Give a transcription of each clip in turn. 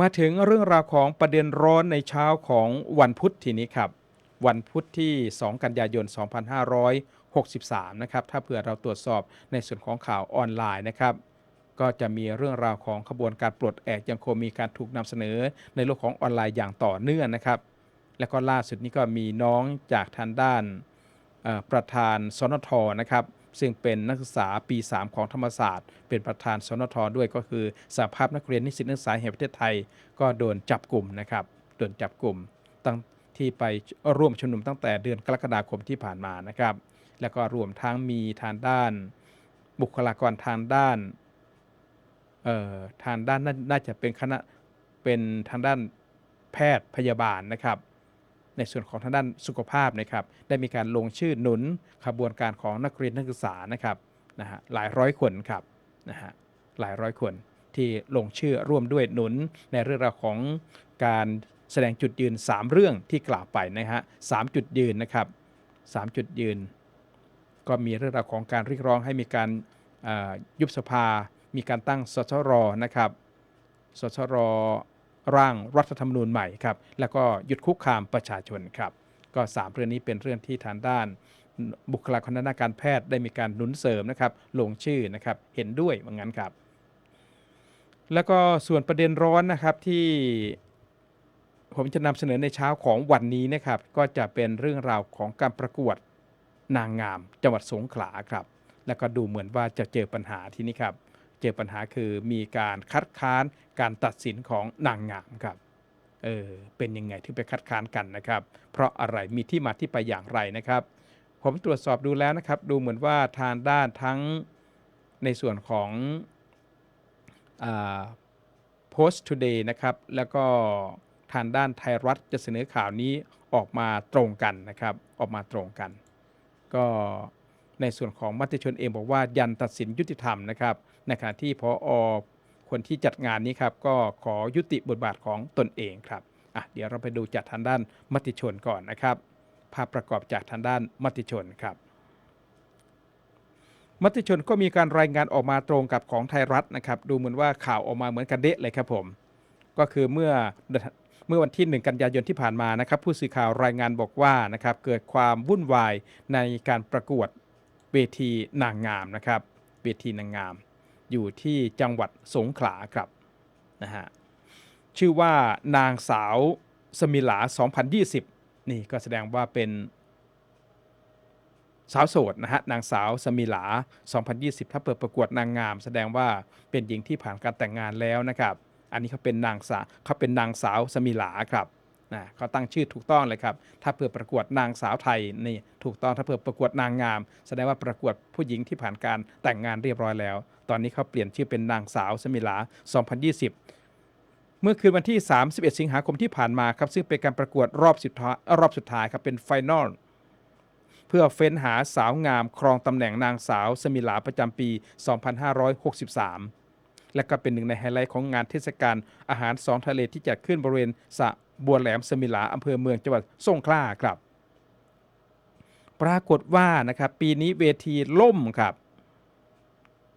มาถึงเรื่องราวของประเด็นร้อนในเช้าของวันพุธทีนี้ครับ วันพุธที่ 2 กันยายน 2563 นะครับ ถ้าเผื่อเราตรวจสอบในส่วนของข่าวออนไลน์นะครับ ก็จะมีเรื่องราวของขบวนการปลดแอกยังคงมีการถูกนำเสนอในโลกของออนไลน์อย่างต่อเนื่องนะครับ แล้วก็ล่าสุดนี้ก็มีน้องจากทางด้านประธานสนทนะครับ ซึ่งเป็นนักศึกษาปี 3 ของธรรมศาสตร์ เป็นประธานสนทด้วยก็คือสหภาพนักเรียนนิสิตนักศึกษาแห่งประเทศไทย ก็โดนจับกลุ่มนะครับโดนจับกลุ่มตั้งที่ไปร่วมชุมนุมตั้งแต่เดือนกรกฎาคมที่ผ่านมานะครับ แล้วก็รวมทั้งมีทางด้าน บุคลากรทางด้านเอ่อทางด้านนน่าจะเป็นคณะเป็นทางด้านแพทย์พยาบาลนะครับ ในส่วนของทางด้านสุขภาพนะครับได้มีการลงชื่อหนุนขบวนการของนักเรียนนักศึกษานะครับนะฮะหลายร้อยคนครับนะฮะหลายร้อยคนที่ลงชื่อร่วมด้วยหนุนในเรื่องราวของการแสดงจุดยืน 3 เรื่องที่กล่าวไปนะฮะสามจุดยืนนะครับสามจุดยืน ก็มีเรื่องราวของการเรียกร้องให้มีการยุบสภา มีการตั้งสชรนะครับสชร ร่างรัฐธรรมนูญใหม่ครับแล้วก็หยุดคุกคามประชาชนครับก็สามเรื่องนี้เป็นเรื่องที่ทางด้าน บุคลากรทางด้านการแพทย์ได้มีการหนุนเสริมนะครับลงชื่อนะครับเห็นด้วยว่างั้นครับ แล้วก็ส่วนประเด็นร้อนนะครับที่ผมจะนำเสนอในเช้าของวันนี้นะครับก็จะเป็นเรื่องราวของการประกวดนางงามจังหวัดสงขลาครับแล้วก็ดูเหมือนว่าจะเจอปัญหาที่นี่ครับ เจอปัญหาคือมีการคัดค้านการตัดสินของนางงามครับเออเป็นยังไงที่ไปคัดค้านกันนะครับ เพราะอะไรมีที่มาที่ไปอย่างไรนะครับ ผมตรวจสอบดูแล้วนะครับ ดูเหมือนว่าทางด้านทั้งในส่วนของอ่า Post Today นะครับ แล้วก็ทางด้านไทยรัฐจะเสนอข่าวนี้ออกมาตรงกันนะครับ ออกมาตรงกัน ก็ในส่วนของมติชนเองบอกว่ายันตัดสินยุติธรรมนะครับ ในขณะที่พออคนที่จัดงานนี้ครับก็ขอยุติบทบาทของตนเองครับอะเดี๋ยวเราไปดูจากทางด้านมติชนก่อนนะครับ ภาพประกอบจากทางด้านมติชนครับ มติชนก็มีการรายงานออกมาตรงกับของไทยรัฐนะครับ ดูเหมือนว่าข่าวออกมาเหมือนกันเดะเลยครับผม ก็คือเมื่อเมื่อวันที่ 1 กันยายนที่ผ่านมานะครับ ผู้สื่อข่าวรายงานบอกว่านะครับเกิดความวุ่นวายในการประกวดเวทีนางงามนะครับเวทีนางงาม อยู่ที่จังหวัดสงขลาครับนะฮะชื่อว่านางสาวสมิลา 2020 นี่ก็แสดงว่าเป็นสาวโสดนะฮะนางสาวสมิลา 2020 ถ้าเปิดประกวดนางงาม แสดงว่าเป็นหญิงที่ผ่านการแต่งงานแล้วนะครับ อันนี้เขาเป็นนางสาวเขาเป็นนางสาวสมิลาครับนะเขาตั้งชื่อถูกต้องเลยครับ ถ้าเปิดประกวดนางสาวไทยนี่ถูกต้องถ้าเปิดประกวดนางงาม แสดงว่าประกวดผู้หญิงที่ผ่านการแต่งงานเรียบร้อยแล้ว ตอนนี้เขาเปลี่ยนชื่อเป็นนางสาวสมิลา 2020 เมื่อคืนวันที่ 31 สิงหาคมที่ผ่านมาครับซึ่งเป็นการประกวดรอบสุดท้ายรอบสุดท้ายครับเป็นไฟนอลเพื่อเฟ้นหาสาวงามครองตำแหน่งนางสาวสมิลาประจำปี 2563 และก็เป็นหนึ่งในไฮไลท์ของงานเทศกาลอาหารสองทะเลที่จัดขึ้นบริเวณสะบัวแหลมสมิลาอำเภอเมืองจังหวัดสงขลาครับ ปรากฏว่านะครับปีนี้เวทีล่มครับ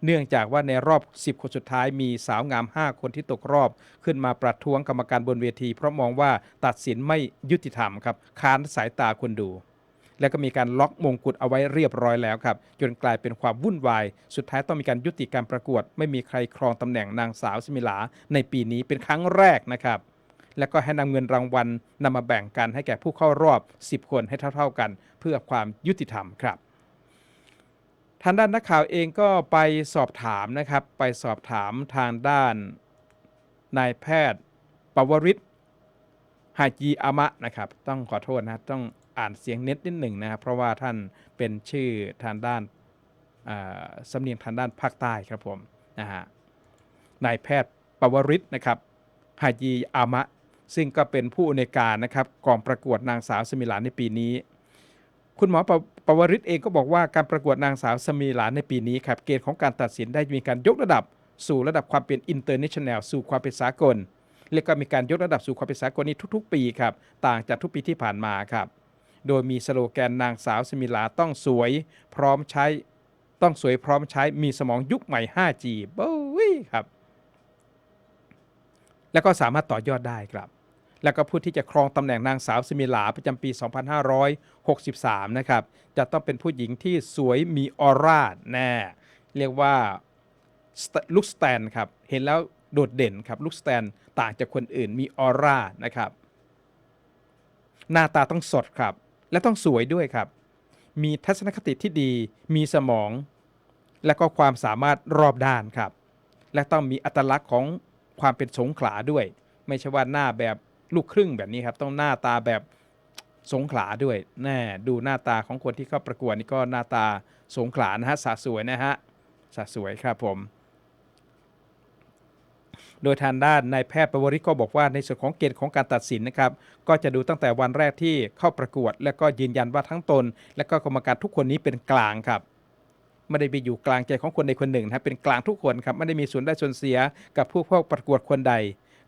เนื่องจากว่าในรอบ 10 คนสุดท้ายมีสาวงาม 5 คนที่ตกรอบ ขึ้นมาประท้วงกรรมการบนเวที เพราะมองว่าตัดสินไม่ยุติธรรมครับค้านสายตาคนดู แล้วก็มีการล็อกมงกุฎเอาไว้เรียบร้อยแล้วครับ จนกลายเป็นความวุ่นวาย สุดท้ายต้องมีการยุติการประกวด ไม่มีใครครองตำแหน่งนางสาวสมิลา ในปีนี้เป็นครั้งแรกนะครับแล้วก็ให้นำเงินรางวัลนำมาแบ่งกันให้แก่ผู้เข้ารอบ 10 คนให้เท่า ๆกัน เพื่อความยุติธรรมครับ ทางด้านนักข่าวเองก็ไปสอบถามนะครับ ไปสอบถามทางด้านนายแพทย์ปวริศฮาจีอามะนะครับ ต้องขอโทษนะต้องอ่านเสียงเน็ตนิดหนึ่งนะครับเพราะว่าท่านเป็นชื่อทางด้านอ่าสำเนียงทางด้านภาคใต้ครับผมนะฮะนายแพทย์ปวริศนะครับฮาจีอามะ ซึ่งก็เป็นผู้อำนวยการนะครับกองประกวดนางสาวสมิลาในปีนี้ คุณหมอปวปวริศเองก็บอกว่าการประกวดนางสาวสมีหลานในปีนี้ครับเกณฑ์ของการตัดสินได้มีการยกระดับ สู่ระดับความเป็นอินเตอร์เนชั่นแนลสู่ความเป็นสากล และก็มีการยกระดับสู่ความเป็นสากลนี้ทุก ๆ ปีครับต่างจากทุกปีที่ผ่านมาครับ โดยมีสโลแกนนางสาวสมิลาต้องสวย พร้อมใช้ ต้องสวยพร้อมใช้มีสมองยุคใหม่ 5G บ้ยครับ แล้วก็สามารถต่อยอดได้ครับ แล้วก็ผู้ที่จะครองตำแหน่งนางสาวสมิลาประจำปี 2563 นะครับ จะต้องเป็นผู้หญิงที่สวยมีออร่าแน่ เรียกว่าลุคสแตนครับ เห็นแล้วโดดเด่นครับลุคสแตนต่างจากคนอื่นมีออร่านะครับ หน้าตาต้องสดครับ และต้องสวยด้วยครับ มีทัศนคติที่ดี มีสมอง และก็ความสามารถรอบด้านครับ และต้องมีอัตลักษณ์ของความเป็นสงขลาด้วย ไม่ใช่ว่าหน้าแบบ ลูกครึ่งแบบนี้ครับ ต้องหน้าตาแบบสงขลาด้วยแน่ดูหน้าตาของคนที่เข้าประกวดนี่ก็หน้าตาสงขลานะฮะสาสวยนะฮะสาสวยครับผม โดยทางด้านนายแพทย์ปวริศก็บอกว่าในส่วนของเกณฑ์ของการตัดสินนะครับ ก็จะดูตั้งแต่วันแรกที่เข้าประกวด และก็ยืนยันว่าทั้งตน และก็กรรมการทุกคนนี้เป็นกลางครับไม่ได้ไปอยู่กลางใจของคนใดคนหนึ่งนะครับเป็นกลางทุกคนครับไม่ได้มีส่วนได้ส่วนเสียกับผู้เข้าประกวดคนใด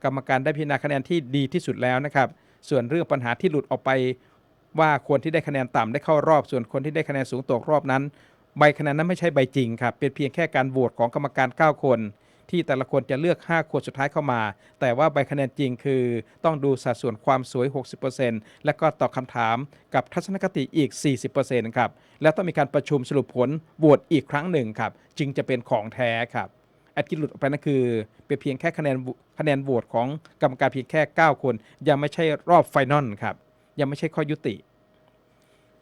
กรรมการได้พิจารณาคะแนนที่ดีที่สุดแล้วนะครับ ส่วนเรื่องปัญหาที่หลุดออกไป ว่าคนที่ได้คะแนนต่ำได้เข้ารอบ ส่วนคนที่ได้คะแนนสูงตกรอบนั้น ใบคะแนนนั้นไม่ใช่ใบจริงครับเป็นเพียงแค่การโหวตของกรรมการ 9 คน ที่แต่ละคนจะเลือก 5 คนสุดท้ายเข้ามา แต่ว่าใบคะแนนจริงคือ ต้องดูสัดส่วนความสวย 60%และก็ตอบคำถามกับทัศนคติอีก 40%ครับแล้วต้องมีการประชุมสรุปผลโหวตอีกครั้งหนึ่งครับจึงจะเป็นของแท้ครับ แอดกินหลุดออกไปนั่นคือ เป็นเพียงแค่คะแนนคะแนนโหวตของกรรมการเพียงแค่ 9 คน ยังไม่ใช่รอบไฟนอลครับยังไม่ใช่ข้อยุติ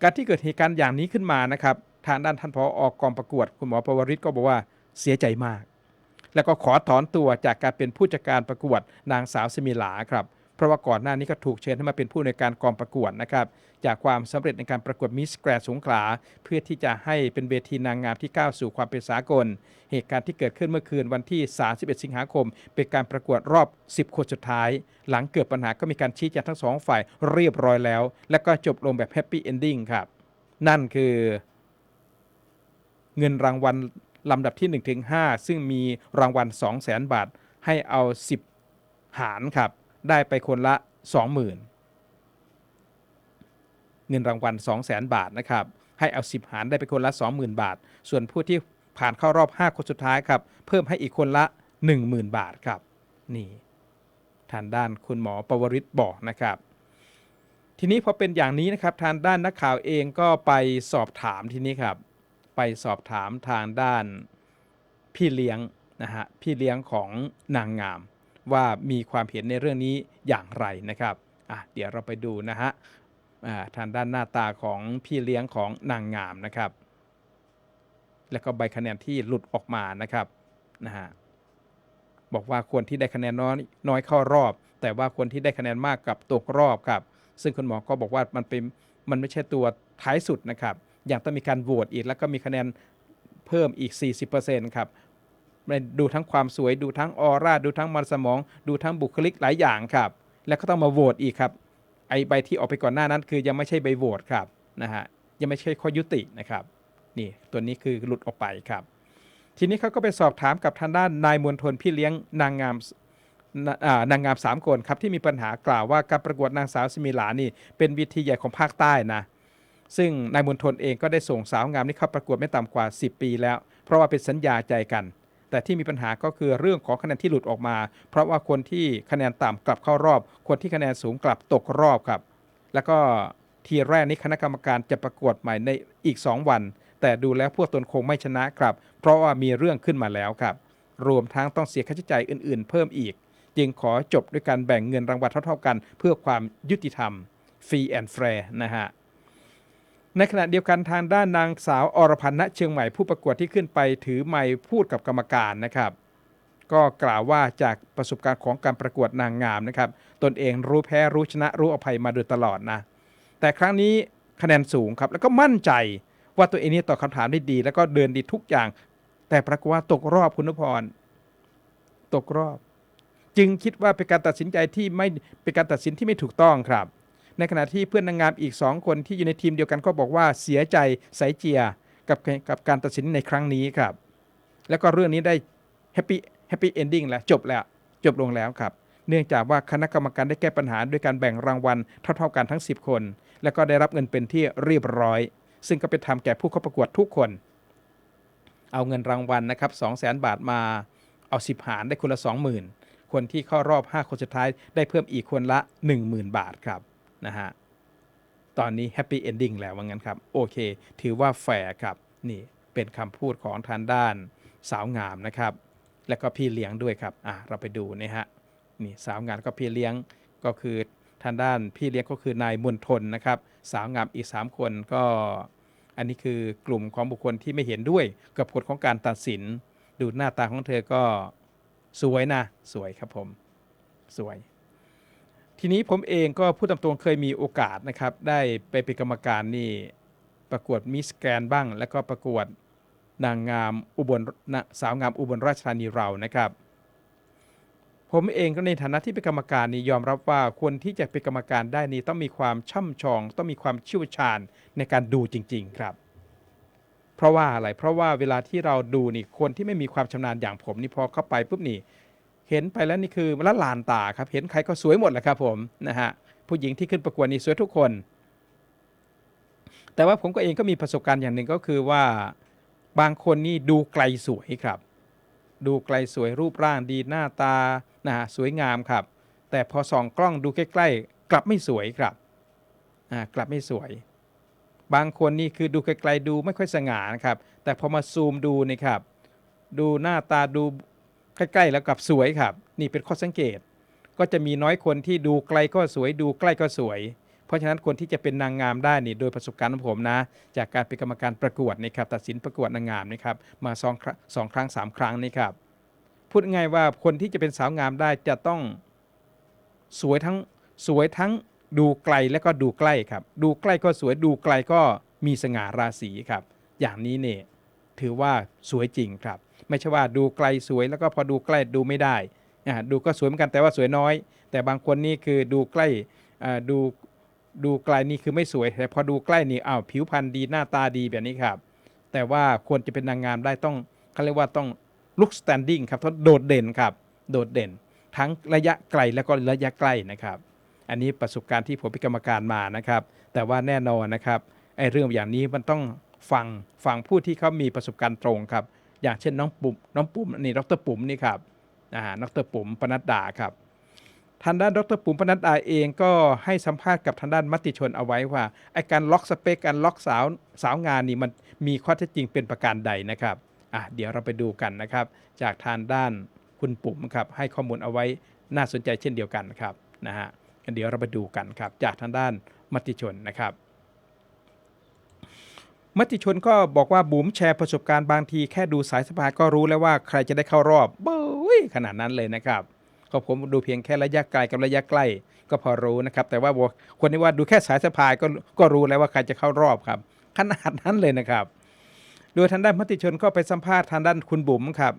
การที่เกิดเหตุการณ์อย่างนี้ขึ้นมานะครับทางด้านท่านผออกองประกวด คุณหมอประวริศก็บอกว่าเสียใจมาก แล้วก็ขอถอนตัวจากการเป็นผู้จัดการประกวดนางสาวสมิลาครับเราะว่าก่อนหน้านี้ก็ถูกเชิญให้มาเป็นผู้ในการกองประกวดนะครับ จากความสำเร็จในการประกวดมิสแกรสงขลา เพื่อที่จะให้เป็นเวทีนางงามที่ก้าวสู่ความเป็นสากล เหตุการณ์ที่เกิดขึ้นเมื่อคืนวันที่ 31 สิงหาคม เป็นการประกวดรอบ 10 คนสุดท้าย หลังเกิดปัญหาก็มีการชี้แจงทั้งสองฝ่ายเรียบร้อยแล้ว และก็จบลงแบบแฮปปี้เอนดิ้งครับ นั่นคือ เงินรางวัลลำดับที่1ถึง5ซึ่งมีรางวัล 2 0 0 0 0 0 บาท ให้เอา 10 หารครับ ได้ไปคนละ 20,000 เงินรางวัล 2 0 0 0 0 0 บาทนะครับให้เอา 10 หารได้ไปคนละ 20,000 บาท ส่วนผู้ที่ผ่านเข้ารอบ 5 คนสุดท้ายครับเพิ่มให้อีกคนละ 10,000 บาทครับนี่ทางด้านคุณหมอปวริศบอกนะครับ ทีนี้พอเป็นอย่างนี้นะครับทางด้านนักข่าวเองก็ไปสอบถามทีนี้ครับ ไปสอบถามทางด้านพี่เลี้ยงนะฮะพี่เลี้ยงของนางงาม ว่ามีความเห็นในเรื่องนี้อย่างไรนะครับอะเดี๋ยวเราไปดูนะฮะอ่าทางด้านหน้าตาของพี่เลี้ยงของนางงามนะครับ แล้วก็ใบคะแนนที่หลุดออกมานะครับนะฮะบอกว่าคนที่ได้คะแนนน้อยน้อยเข้ารอบ แต่ว่าคนที่ได้คะแนนมากกับตกรอบครับ ซึ่งคุณหมอก็บอกว่ามันเป็นมันไม่ใช่ตัวท้ายสุดนะครับ อย่างต้องมีการโหวตอีกแล้วก็มีคะแนนเพิ่มอีก 40%ครับ ดูทั้งความสวยดูทั้งออร่าดูทั้งมันสมอง ดูทั้งบุคลิกหลายอย่างครับ แล้วก็ต้องมาโหวตอีกครับ ไอใบที่ออกไปก่อนหน้านั้นคือยังไม่ใช่ใบโหวตครับนะฮะยังไม่ใช่ข้อยุตินะครับนี่ตัวนี้คือหลุดออกไปครับ ทีนี้เขาก็ไปสอบถามกับทางด้านนายมวลทนพี่เลี้ยงนางงามนะอ่านางงามคนครับที่มีปัญหากล่าวว่าการประกวดนางสาวสมิลานี่เป็นวิธีใหญ่ของภาคใต้นะซึ่งนายมณฑลเองก็ได้ส่งสาวงามที่เข้าประกวดไม่ต่ำกว่า 10 ปีแล้ว เพราะว่าเป็นสัญญาใจกัน แต่ที่มีปัญหาก็คือเรื่องของคะแนนที่หลุดออกมา เพราะว่าคนที่คะแนนต่ำกลับเข้ารอบ คนที่คะแนนสูงกลับตกรอบครับ แล้วก็ทีแรกนี้คณะกรรมการจะประกวดใหม่ในอีก 2 วัน แต่ดูแล้วพวกตนคงไม่ชนะครับ เพราะว่ามีเรื่องขึ้นมาแล้วครับ รวมทั้งต้องเสียค่าใช้จ่ายอื่น ๆ เพิ่มอีก จึงขอจบด้วยการแบ่งเงินรางวัลเท่า ๆกัน เพื่อความยุติธรรมฟรีแอนด์แฟร์นะฮะ ในขณะเดียวกันทางด้านนางสาวอรพันธ์ณเชียงใหม่ผู้ประกวดที่ขึ้นไปถือไมค์พูดกับกรรมการนะครับ ก็กล่าวว่าจากประสบการณ์ของการประกวดนางงามนะครับ ตนเองรู้แพ้รู้ชนะรู้อภัยมาโดยตลอดนะ แต่ครั้งนี้คะแนนสูงครับ แล้วก็มั่นใจว่าตัวเองนี่ตอบคำถามได้ดี แล้วก็เดินดีทุกอย่าง แต่ปรากฏว่าตกรอบคุณนพร ตกรอบ จึงคิดว่าเป็นการตัดสินใจที่ไม่เป็นการตัดสินที่ไม่ถูกต้องครับ ในขณะที่เพื่อนนางงามอีก 2 คนที่อยู่ในทีมเดียวกันก็บอกว่าเสียใจสายเจียกับกับการตัดสินในครั้งนี้ครับ แล้วก็เรื่องนี้ได้แฮปปี้แฮปปี้เอนดิ้งแล้วจบแล้วจบลงแล้วครับ เนื่องจากว่าคณะกรรมการได้แก้ปัญหาด้วยการแบ่งรางวัลเท่าๆกันทั้ง 10 คน แล้วก็ได้รับเงินเป็นที่เรียบร้อย ซึ่งก็เป็นธรรมแก่ผู้เข้าประกวดทุกคน เอาเงินรางวัลนะครับ2 0 0 0 0 0 บาทมาเอา 10 หารได้คนละ 20,000 คนที่เข้ารอบ 5 คนสุดท้ายได้เพิ่มอีกคนละ 10,000 บาทครับ นะฮะตอนนี้แฮปปี้เอนดิ้งแล้วว่างั้นครับ โอเค ถือว่าแฟร์ครับ นี่เป็นคำพูดของทางด้านสาวงามนะครับ แล้วก็พี่เลี้ยงด้วยครับ อะเราไปดูนะฮะนี่สาวงามก็พี่เลี้ยงก็คือทางด้านพี่เลี้ยงก็คือนายมนทนนะครับ สาวงามอีก 3 คนก็ อันนี้คือกลุ่มของบุคคลที่ไม่เห็นด้วยกับกฎของการตัดสิน ดูหน้าตาของเธอก็สวยนะ สวยครับผม สวย ทีนี้ผมเองก็พูดตามตรงเคยมีโอกาสนะครับ ได้ไปเป็นกรรมการนี่ประกวดมิสแกรนบ้าง แล้วก็ประกวดนางงามอุบลสาวงามอุบลราชธานีเรานะครับ ผมเองก็ในฐานะที่เป็นกรรมการนี่ยอมรับว่าคนที่จะเป็นกรรมการได้นี่ต้องมีความช่ำชอง ต้องมีความเชี่ยวชาญในการดูจริง ๆ ครับ เพราะว่าอะไรเพราะว่าเวลาที่เราดูนี่คนที่ไม่มีความชำนาญอย่างผมนี่พอเข้าไปปุ๊บนี่ เห็นไปแล้วนี่คือละลานตาครับ เห็นใครก็สวยหมดแหละครับผมนะฮะผู้หญิงที่ขึ้นประกวดนี่สวยทุกคน แต่ว่าผมก็เองก็มีประสบการณ์อย่างหนึ่งก็คือว่าบางคนนี่ดูไกลสวยครับ ดูไกลสวยรูปร่างดีหน้าตานะฮะสวยงามครับ แต่พอส่องกล้องดูใกล้ๆ กลับไม่สวยครับอ่ากลับไม่สวย บางคนนี่คือดูไกลๆดูไม่ค่อยสง่านะครับ แต่พอมาซูมดูนี่ครับ ดูหน้าตาดู ใกล้ๆแล้วกับสวยครับ นี่เป็นข้อสังเกต ก็จะมีน้อยคนที่ดูไกลก็สวยดูใกล้ก็สวย เพราะฉะนั้นคนที่จะเป็นนางงามได้นี่โดยประสบการณ์ของผมนะ จากการเป็นกรรมการประกวดนี่ครับตัดสินประกวดนางงามนี่ครับมาสองครั้งสองครั้งสามครั้งนี่ครับพูดง่ายว่าคนที่จะเป็นสาวงามได้จะต้องสวยทั้งสวยทั้งดูไกลและก็ดูใกล้ครับ ดูใกล้ก็สวยดูไกลก็มีสง่าราศีครับ อย่างนี้เนี่ยถือว่าสวยจริงครับ ไม่ใช่ว่าดูไกลสวยแล้วก็พอดูใกล้ดูไม่ได้ดูก็สวยเหมือนกันแต่ว่าสวยน้อย แต่บางคนนี่คือดูใกล้ดูดูไกลนี่คือไม่สวย แต่พอดูใกล้นี่อ้าวผิวพรรณดีหน้าตาดีแบบนี้ครับ แต่ว่าควรจะเป็นนางงามได้ต้องเขาเรียกว่าต้อง look standing ครับต้องโดดเด่นครับโดดเด่น ทั้งระยะไกลแล้วก็ระยะใกล้นะครับ อันนี้ประสบการณ์ที่ผมเป็นกรรมการมานะครับ แต่ว่าแน่นอนนะครับไอ้เรื่องอย่างนี้มันต้องฟังฟังผู้ที่เขามีประสบการณ์ตรงครับ อย่างเช่นน้องปุ่มน้องปุ่มนี่ดรปุ่มนี่ครับอ่าดรปุ่มปนัดดาครับทางด้านดรปุ่มปนัดดาเองก็ให้สัมภาษณ์กับทางด้านมติชนเอาไว้ว่าไอการล็อกสเปคการล็อกสาวสาวงานนี่มันมีข้อเท็จจริงเป็นประการใดนะครับอะเดี๋ยวเราไปดูกันนะครับ จากทางด้านคุณปุ่มครับให้ข้อมูลเอาไว้น่าสนใจเช่นเดียวกันครับนะฮะเดี๋ยวเราไปดูกันครับ จากทางด้านมติชนนะครับ มติชนก็บอกว่าบุ๋มแชร์ประสบการณ์บางทีแค่ดูสายสะพายก็รู้แล้วว่าใครจะได้เข้ารอบเบ้ยขนาดนั้นเลยนะครับก็ผมดูเพียงแค่ระยะไกลกับระยะใกล้ ก็พอรู้นะครับ แต่ว่าบอกคนที่ว่าดูแค่สายสะพายก็ก็รู้แล้วว่าใครจะเข้ารอบครับ ขนาดนั้นเลยนะครับ โดยทางด้านมติชนก็ไปสัมภาษณ์ทางด้านคุณบุ๋มครับ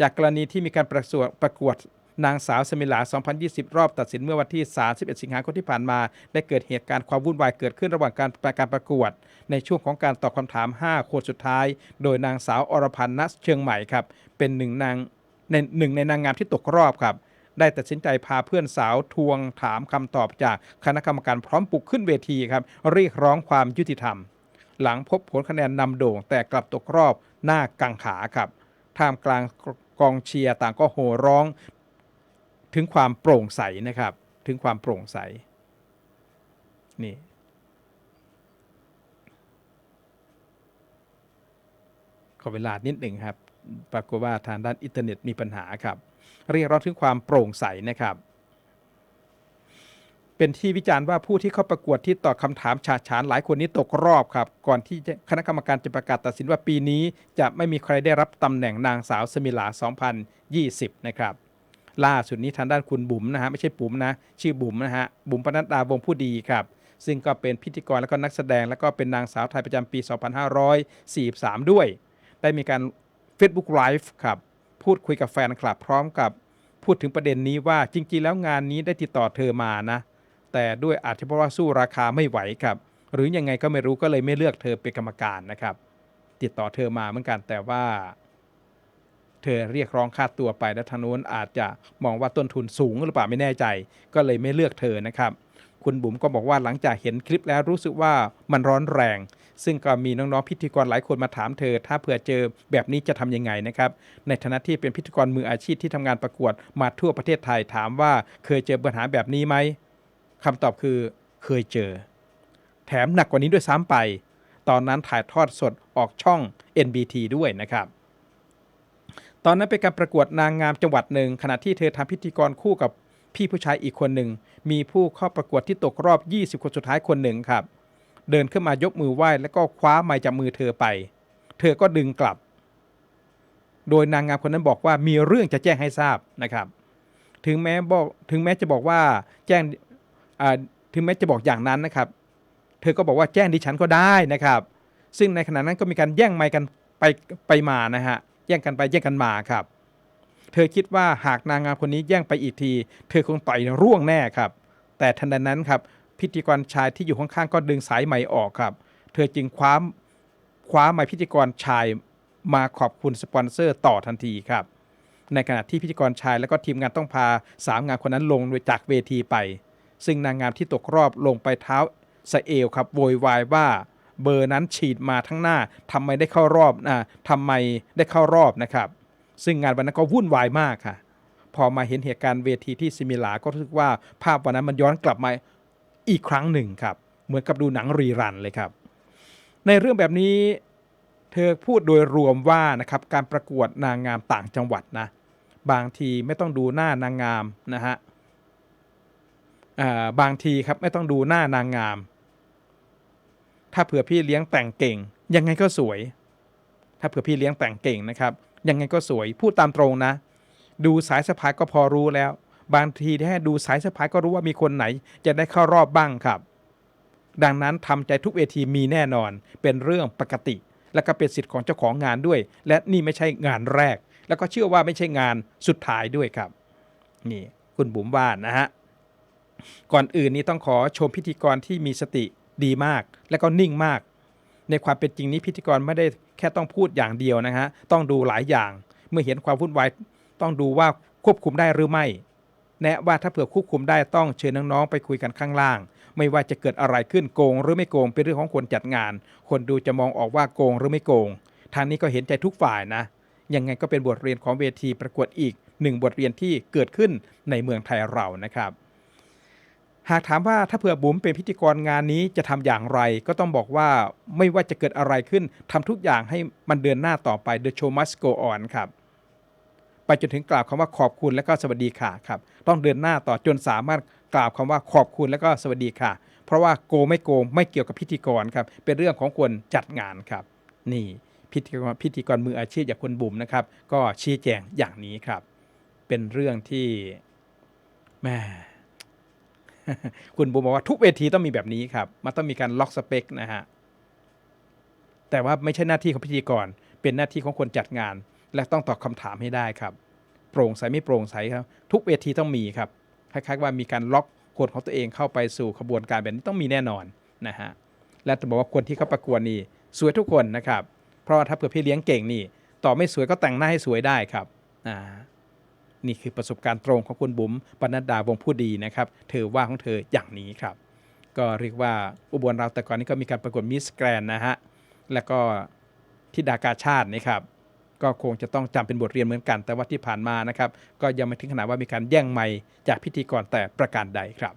จากกรณีที่มีการประกวดประกวด นางสาวสมิลา 2020 รอบตัดสินเมื่อวันที่ 31 สิงหาคมที่ผ่านมา ได้เกิดเหตุการณ์ความวุ่นวายเกิดขึ้นระหว่างการประการประกวด ในช่วงของการตอบคำถาม 5 คนสุดท้าย โดยนางสาวอรพันธ์ณเชียงใหม่ครับ เป็นหนึ่งนางในหนึ่งในนางงามที่ตกรอบครับได้ตัดสินใจพาเพื่อนสาวทวงถามคำตอบจากคณะกรรมการพร้อมปลุกขึ้นเวทีครับ เรียกร้องความยุติธรรม หลังพบผลคะแนนนำโด่งแต่กลับตกรอบหน้ากังขาครับท่ามกลางกองเชียร์ต่างก็โห่ร้อง ถึงความโปร่งใสนะครับ ถึงความโปร่งใส นี่ขอเวลานิดหนึ่งครับ ปรากฏว่าทางด้านอินเทอร์เน็ตมีปัญหาครับ เรียกร้องถึงความโปร่งใสนะครับ เป็นที่วิจารณ์ว่าผู้ที่เข้าประกวดที่ตอบคำถามฉาฉานหลายคนนี้ตกรอบครับ ก่อนที่คณะกรรมการจะประกาศตัดสินว่าปีนี้ จะไม่มีใครได้รับตำแหน่งนางสาวสมิลา 2020 นะครับ ล่าสุดนี้ทางด้านคุณบุ๋มนะฮะไม่ใช่ปุ๋มนะ ชื่อบุ๋มนะฮะบุ๋มปนัดดาวงผู้ดีครับซึ่งก็เป็นพิธีกรและก็นักแสดง แล้วก็เป็นนางสาวไทยประจำปี 2543 ด้วย ได้มีการ Facebook Live ครับ พูดคุยกับแฟนคลับพร้อมกับ พูดถึงประเด็นนี้ว่าจริง ๆ แล้วงานนี้ได้ติดต่อเธอมานะ แต่ด้วยอาจจะเพราะว่าสู้ราคาไม่ไหวครับ หรือยังไงก็ไม่รู้ก็เลยไม่เลือกเธอเป็นกรรมการนะครับ ติดต่อเธอมาเหมือนกันแต่ว่า เธอเรียกร้องค่าตัวไปและทางนู้นอาจจะมองว่าต้นทุนสูงหรือเปล่าไม่แน่ใจ ก็เลยไม่เลือกเธอนะครับ คุณบุ๋มก็บอกว่าหลังจากเห็นคลิปแล้วรู้สึกว่ามันร้อนแรง ซึ่งก็มีน้องๆพิธีกรหลายคนมาถามเธอ ถ้าเผื่อเจอแบบนี้จะทำยังไงนะครับ ในฐานะที่เป็นพิธีกรมืออาชีพที่ทำงานประกวดมาทั่วประเทศไทยถามว่าเคยเจอปัญหาแบบนี้ไหมคำตอบคือเคยเจอ แถมหนักกว่านี้ด้วยซ้ำไป ตอนนั้นถ่ายทอดสดออกช่อง NBT ด้วยนะครับ ตอนนั้นเป็นการประกวดนางงามจังหวัดหนึ่งขณะที่เธอทำพิธีกรคู่กับพี่ผู้ชายอีกคนหนึ่ง มีผู้เข้าประกวดที่ตกรอบ 20 คนสุดท้ายคนหนึ่งครับ เดินขึ้นมายกมือไหว้แล้วก็คว้าไม้จากมือเธอไป เธอก็ดึงกลับ โดยนางงามคนนั้นบอกว่ามีเรื่องจะแจ้งให้ทราบนะครับ ถึงแม้บอกถึงแม้จะบอกว่าแจ้งถึงแม้จะบอกอย่างนั้นนะครับ เธอก็บอกว่าแจ้งดิฉันก็ได้นะครับ ซึ่งในขณะนั้นก็มีการแย่งไมค์กันไปไปมานะฮะ แย่งกันไปแย่งกันมาครับ เธอคิดว่าหากนางงามคนนี้แย่งไปอีกที เธอคงต่อยร่วงแน่ครับ แต่ทันใดนั้นครับ พิธีกรชายที่อยู่ข้างๆก็ดึงสายไหมออกครับ เธอจึงคว้าคว้าไมค์พิธีกรชายมาขอบคุณสปอนเซอร์ต่อทันทีครับ ในขณะที่พิธีกรชายและก็ทีมงานต้องพาสาวงามคนนั้นลงจากเวทีไป ซึ่งนางงามที่ตกรอบลงไปเท้าสเอวครับโวยวายว่า เบอร์นั้นฉีดมาทั้งหน้าทำไมได้เข้ารอบอ่าทำไมได้เข้ารอบนะครับ ซึ่งงานวันนั้นก็วุ่นวายมากค่ะ พอมาเห็นเหตุการณ์เวทีที่ซิมิลาก็รู้สึกว่าภาพวันนั้นมันย้อนกลับมาอีกครั้งหนึ่งครับ เหมือนกับดูหนังรีรันเลยครับ ในเรื่องแบบนี้เธอพูดโดยรวมว่านะครับการประกวดนางงามต่างจังหวัดนะ บางทีไม่ต้องดูหน้านางงามนะฮะบางทีครับไม่ต้องดูหน้านางงาม ถ้าเผื่อพี่เลี้ยงแต่งเก่ง ยังไงก็สวย ถ้าเผื่อพี่เลี้ยงแต่งเก่งนะครับ ยังไงก็สวยพูดตามตรงนะ ดูสายสะพายก็พอรู้แล้ว บางทีแค่ดูสายสะพายก็รู้ว่ามีคนไหน จะได้เข้ารอบบ้างครับ ดังนั้นทำใจทุกเวทีมีแน่นอน เป็นเรื่องปกติ และก็เป็นสิทธิ์ของเจ้าของงานด้วย และนี่ไม่ใช่งานแรก แล้วก็เชื่อว่าไม่ใช่งานสุดท้ายด้วยครับ นี่คุณบุ๋มว่านะฮะก่อนอื่นนี้ต้องขอชมพิธีกรที่มีสติ ดีมาก และก็นิ่งมาก ในความเป็นจริงนี้พิธีกรไม่ได้แค่ต้องพูดอย่างเดียวนะฮะต้องดูหลายอย่าง เมื่อเห็นความวุ่นวายต้องดูว่าควบคุมได้หรือไม่ แนะว่าถ้าเผื่อควบคุมได้ต้องเชิญน้องๆไปคุยกันข้างล่าง ไม่ว่าจะเกิดอะไรขึ้นโกงหรือไม่โกงเป็นเรื่องของคนจัดงาน คนดูจะมองออกว่าโกงหรือไม่โกง ทางนี้ก็เห็นใจทุกฝ่ายนะ ยังไงก็เป็นบทเรียนของเวทีประกวดอีกหนึ่งบทเรียนที่เกิดขึ้นในเมืองไทยเรานะครับ หากถามว่าถ้าเผื่อบุ๋มเป็นพิธีกรงานนี้จะทำอย่างไร ก็ต้องบอกว่าไม่ว่าจะเกิดอะไรขึ้นทำทุกอย่างให้มันเดินหน้าต่อไป The show must go on ครับ ไปจนถึงกล่าวคำว่าขอบคุณและก็สวัสดีค่ะครับ ต้องเดินหน้าต่อจนสามารถกล่าวคำว่าขอบคุณและก็สวัสดีค่ะ เพราะว่าโกไม่โกไม่เกี่ยวกับพิธีกรครับ เป็นเรื่องของคนจัดงานครับ นี่พิธีกรพิธีกรมืออาชีพอย่างคุณบุ๋มนะครับ ก็ชี้แจงอย่างนี้ครับ เป็นเรื่องที่แม่ คุณบุ๋มบอกว่าทุกเวทีต้องมีแบบนี้ครับ มันต้องมีการล็อกสเปคนะฮะ แต่ว่าไม่ใช่หน้าที่ของพิธีกร เป็นหน้าที่ของคนจัดงาน และต้องตอบคำถามให้ได้ครับ โปร่งใสไม่โปร่งใสครับ ทุกเวทีต้องมีครับ คล้ายๆว่ามีการล็อกคนของตัวเองเข้าไปสู่ขบวนการแบบนี้ต้องมีแน่นอนนะฮะ และจะบอกว่าคนที่เขาประกวดนี่สวยทุกคนนะครับ เพราะว่าถ้าเผื่อพี่เลี้ยงเก่งนี่ ต่อไม่สวยก็แต่งหน้าให้สวยได้ครับ อ่า นี่คือประสบการณ์ตรงของคุณบุ๋มปนัดดาวงผู้ดีนะครับ เธอว่าของเธออย่างนี้ครับ ก็เรียกว่าอุบลเราแต่ก่อนนี้ก็มีการประกวดมิสแกรนนะฮะ แล้วก็ที่ดากาชาตินะครับ ก็คงจะต้องจำเป็นบทเรียนเหมือนกัน แต่ว่าที่ผ่านมานะครับ ก็ยังไม่ถึงขนาดว่ามีการแย่งไมค์จากพิธีกรแต่ประการใดครับ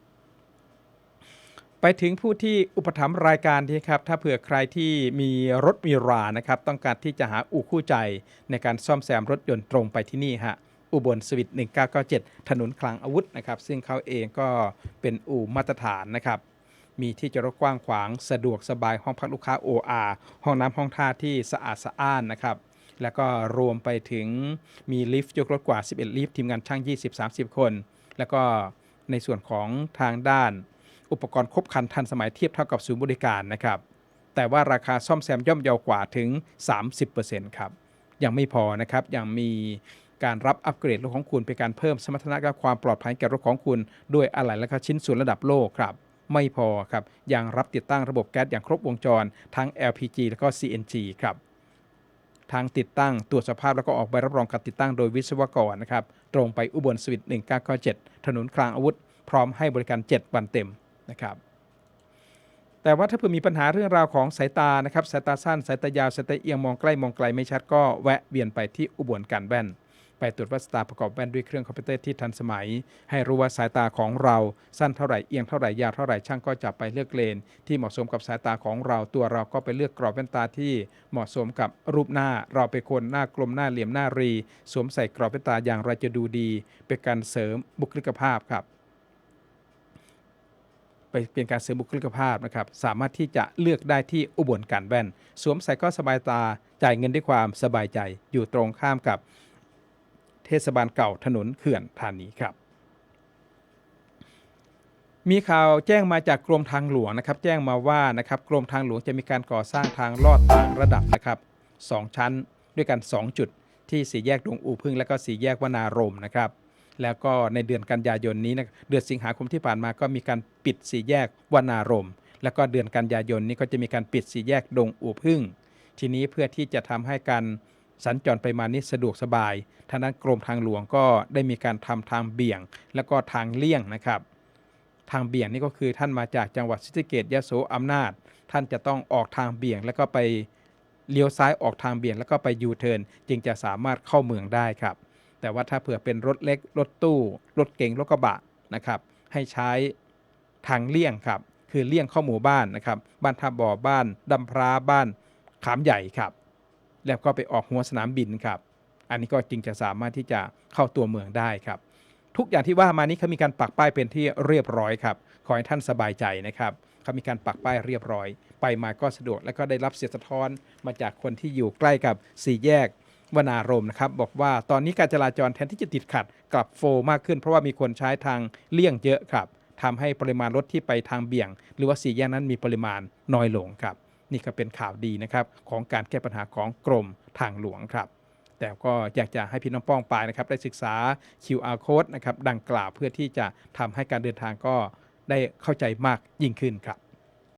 ไปถึงผู้ที่อุปถัมภ์รายการนี้ครับ ถ้าเผื่อใครที่มีรถมีรานะครับ ต้องการที่จะหาอู่คู่ใจในการซ่อมแซมรถยนต์ตรงไปที่นี่ฮะ อุบลสวิต1997 ถนนคลังอาวุธนะครับซึ่งเขาเองก็เป็นอู่มาตรฐานนะครับมีที่จอดรถกว้างขวางสะดวกสบายห้องพักลูกค้า OR ห้องน้ำห้องท่าที่สะอาดสะอ้านนะครับแล้วก็รวมไปถึงมีลิฟต์ยกรถกว่า 11 ลิฟต์ทีมงานช่าง 20-30 คน แล้วก็ในส่วนของทางด้าน อุปกรณ์ครบคันทันสมัยเทียบเท่ากับศูนย์บริการนะครับแต่ว่าราคาซ่อมแซมย่อมเยาวกว่าถึง 30%ครับยังไม่พอนะครับยังมี การรับอัปเกรดรถของคุณเป็นการเพิ่มสมรรถนะและความปลอดภัยแก่รถของคุณ ด้วยอะไหล่และชิ้นส่วนระดับโลกครับ ไม่พอครับยังรับติดตั้งระบบแก๊สอย่างครบวงจร ทั้ง LPG และก็ CNG ครับทางติดตั้งตรวจสภาพแล้วก็ออกใบรับรองการติดตั้งโดยวิศวกรนะครับ ตรงไปอุบลสวิต1997 ถนนคลางอาวุธ พร้อมให้บริการ 7 วันเต็มนะครับ แต่ว่าถ้าเผื่อมีปัญหาเรื่องราวของสายตานะครับ สายตาสั้น สายตายาว สายตาเอียงมองใกล้มองไกลไม่ชัดก็แวะเวียนไปที่อุบลการแว่น ไปตรวจวัดสายตาประกอบแว่นด้วยเครื่องคอมพิวเตอร์ที่ทันสมัย ให้รู้ว่าสายตาของเราสั้นเท่าไหร่เอียงเท่าไหร่ยาวเท่าไหร่ช่างก็จะไปเลือกเลน ที่เหมาะสมกับสายตาของเราตัวเราก็ไปเลือกกรอบแว่นตาที่เหมาะสมกับรูปหน้า เราเป็นคนหน้ากลมหน้าเหลี่ยมหน้ารี สวมใส่กรอบแว่นตาอย่างไรจะดูดี เป็นการเสริมบุคลิกภาพครับไปเป็นการเสริมบุคลิกภาพนะครับ สามารถที่จะเลือกได้ที่อุบลการแว่น สวมใส่ก็สบายตา จ่ายเงินด้วยความสบายใจ อยู่ตรงข้ามกับ เทศบาลเก่าถนนเขื่อนธานีครับ มีข่าวแจ้งมาจากกรมทางหลวงนะครับ แจ้งมาว่านะครับกรมทางหลวงจะมีการก่อสร้างทางลอดต่างระดับนะครับสองชั้นด้วยกัน 2 จุด ที่สี่แยกดงอูพึ่งและก็สี่แยกวนารมนะครับแล้วก็ในเดือนกันยายนนี้นะเดือนสิงหาคมที่ผ่านมาก็มีการปิดสี่แยกวนารมแล้วก็เดือนกันยายนนี้ก็จะมีการปิดสี่แยกดงอูพึ่ง ทีนี้เพื่อที่จะทำให้การ สัญจรไปมานี้สะดวกสบายทางด้านกรมทางหลวงก็ได้มีการทำทางเบี่ยง แล้วก็ทางเลี่ยงนะครับ ทางเบี่ยงนี่ก็คือท่านมาจากจังหวัดศรีสเกษยโสอำนาจ ท่านจะต้องออกทางเบี่ยง แล้วก็ไปเลี้ยวซ้ายออกทางเบี่ยง แล้วก็ไปยูเทิร์นจึงจะสามารถเข้าเมืองได้ครับ แต่ว่าถ้าเผื่อเป็นรถเล็กรถตู้รถเก๋งรถกระบะนะครับให้ใช้ทางเลี่ยงครับคือเลี่ยงเข้าหมู่บ้านนะครับบ้านท่าบ่อบ้านดำพร้าบ้านขามใหญ่ครับ แล้วก็ไปออกหัวสนามบินครับ อันนี้ก็จึงจะสามารถที่จะเข้าตัวเมืองได้ครับ ทุกอย่างที่ว่ามานี้เขามีการปักป้ายเป็นที่เรียบร้อยครับ ขอให้ท่านสบายใจนะครับเขามีการปักป้ายเรียบร้อย ไปมาก็สะดวกแล้วก็ได้รับเสียงสะท้อนมาจากคนที่อยู่ใกล้กับสี่แยกวนารมนะครับบอกว่าตอนนี้การจราจรแทนที่จะติดขัด กลับโฟล์มากขึ้นเพราะว่ามีคนใช้ทางเลี่ยงเยอะครับทำให้ปริมาณรถที่ไปทางเบี่ยง หรือว่าสี่แยกนั้นมีปริมาณน้อยลงครับ นี่ก็เป็นข่าวดีนะครับของการแก้ปัญหาของกรมทางหลวงครับแต่ก็อยากจะให้พี่น้องป้องปายนะครับได้ศึกษา QR code นะครับดังกล่าวเพื่อที่จะทำให้การเดินทางก็ได้เข้าใจมากยิ่งขึ้นครับ